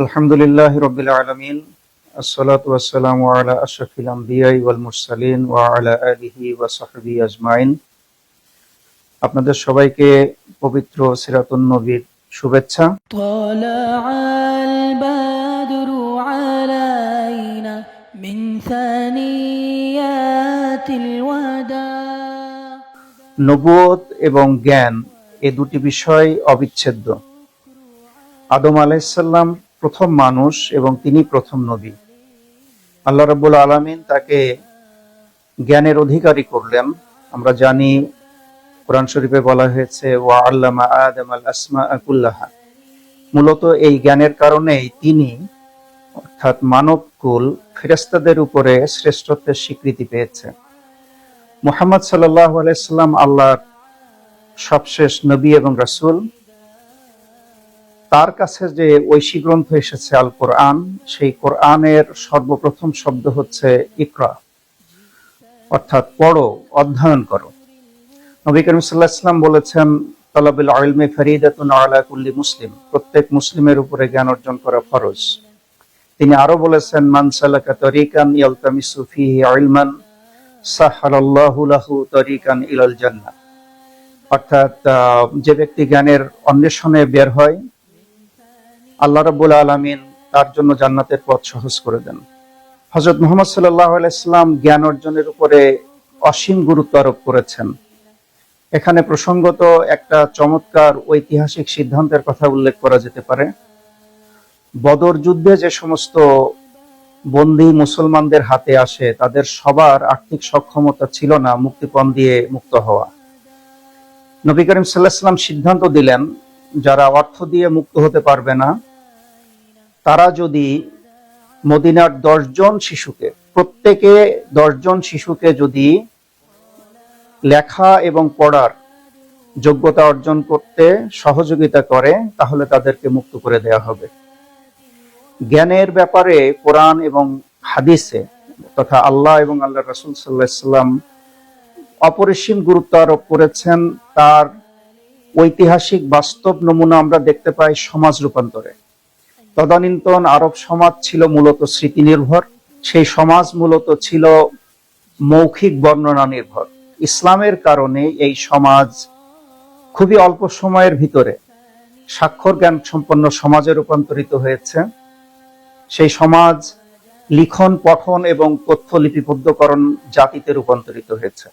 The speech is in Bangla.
আলহামদুলিল্লাহ রবিল আলমিন আসসালাত ওয়াসালাম আশরাফিল আম্বিয়াই ওয়াল মুরসালিন ওয়া আলা আলিহি ওয়া আজমাইন। আপনাদের সবাইকে পবিত্র সিরাতুন নবীর শুভেচ্ছা। নবুয়ত এবং জ্ঞান এ দুটি বিষয় অবিচ্ছেদ্য। আদম আলাইসাল্লাম প্রথম মানুষ এবং তিনি প্রথম নবী। আল্লাহ রাব্বুল আলামিন তাকে জ্ঞানের অধিকারী করলেন। আমরা জানি কোরআন শরীফে বলা হয়েছে, ওয়া আল্লামা আদম আল আসমা কুল্লাহা মূলত এই জ্ঞানের কারণেই তিনি, অর্থাৎ মানব কুল ফেরেস্তাদের উপরে শ্রেষ্ঠত্বের স্বীকৃতি পেয়েছে। মোহাম্মদ সাল্লাহ আলাইসাল্লাম আল্লাহর সবশেষ নবী এবং রাসূল। তার কাছে যে ঐশী গ্রন্থ এসেছে আল কোরআন, সেই কোরআনের সর্বপ্রথম শব্দ হচ্ছে ইকরা। অর্থাৎ পড়ো, অধ্যয়ন করো। নবী করিম সাল্লাহ ইসলাম বলেছেন, তলাবিল আলমে ফরিদাতুন কুল্লি মুসলিম। প্রত্যেক মুসলিমের উপরে জ্ঞান অর্জন করা ফরজ। তিনি আরও বলেছেন, মান সালাকা তরিকান ইয়ালতামিসু ফিহি ইলমান, সাহারাল্লাহু লাহু তরিকান ইলাল জান্নাহ। অর্থাৎ যে ব্যক্তি জ্ঞানের অন্বেষণে বের হয় আল্লাহ রাব্বুল আলামিন তার জন্য জান্নাতের পথ সহজ করে দেন। হযরত মুহাম্মদ সাল্লাল্লাহু আলাইহি সাল্লাম জ্ঞান অর্জনের উপরে অসীম গুরুত্ব আরোপ করেছেন। এখানে প্রসঙ্গত একটা চমৎকার ঐতিহাসিক সিদ্ধান্তের কথা উল্লেখ করা যেতে পারে। বদর যুদ্ধে যে সমস্ত বন্দী মুসলমানদের হাতে আসে, তাদের সবার আর্থিক সক্ষমতা ছিল না, মুক্তিপণ দিয়ে মুক্ত হওয়া। নবী করিম সাল্লাহ সাল্লাম সিদ্ধান্ত দিলেন, যারা অর্থ দিয়ে মুক্ত হতে পারবে না তারা যদি মদিনার দশজন শিশুকে, প্রত্যেকে দশজন শিশুকে যদি লেখা এবং পড়ার যোগ্যতা অর্জন করতে সহযোগিতা করে, তাহলে তাদেরকে মুক্ত করে দেয়া হবে। জ্ঞানের ব্যাপারে কোরআন এবং হাদিসে তথা আল্লাহ এবং আল্লাহ রসুল সাল্লাহ সাল্লাম অপরিসীম গুরুত্ব আরোপ করেছেন। তার ঐতিহাসিক বাস্তব নমুনা আমরা দেখতে পাই সমাজ রূপান্তরে। তদানীন্তন আরব সমাজ ছিল মূলত স্মৃতি নির্ভর সেই সমাজ মূলত ছিল মৌখিক বর্ণনা নির্ভর। ইসলামের কারণে এই সমাজ খুবই অল্প সময়ের ভিতরে স্বাক্ষর জ্ঞান সম্পন্ন সমাজে রূপান্তরিত হয়েছে। সেই সমাজ লিখন, পঠন এবং তথ্য লিপিবদ্ধকরণ জাতিতে রূপান্তরিত হয়েছে।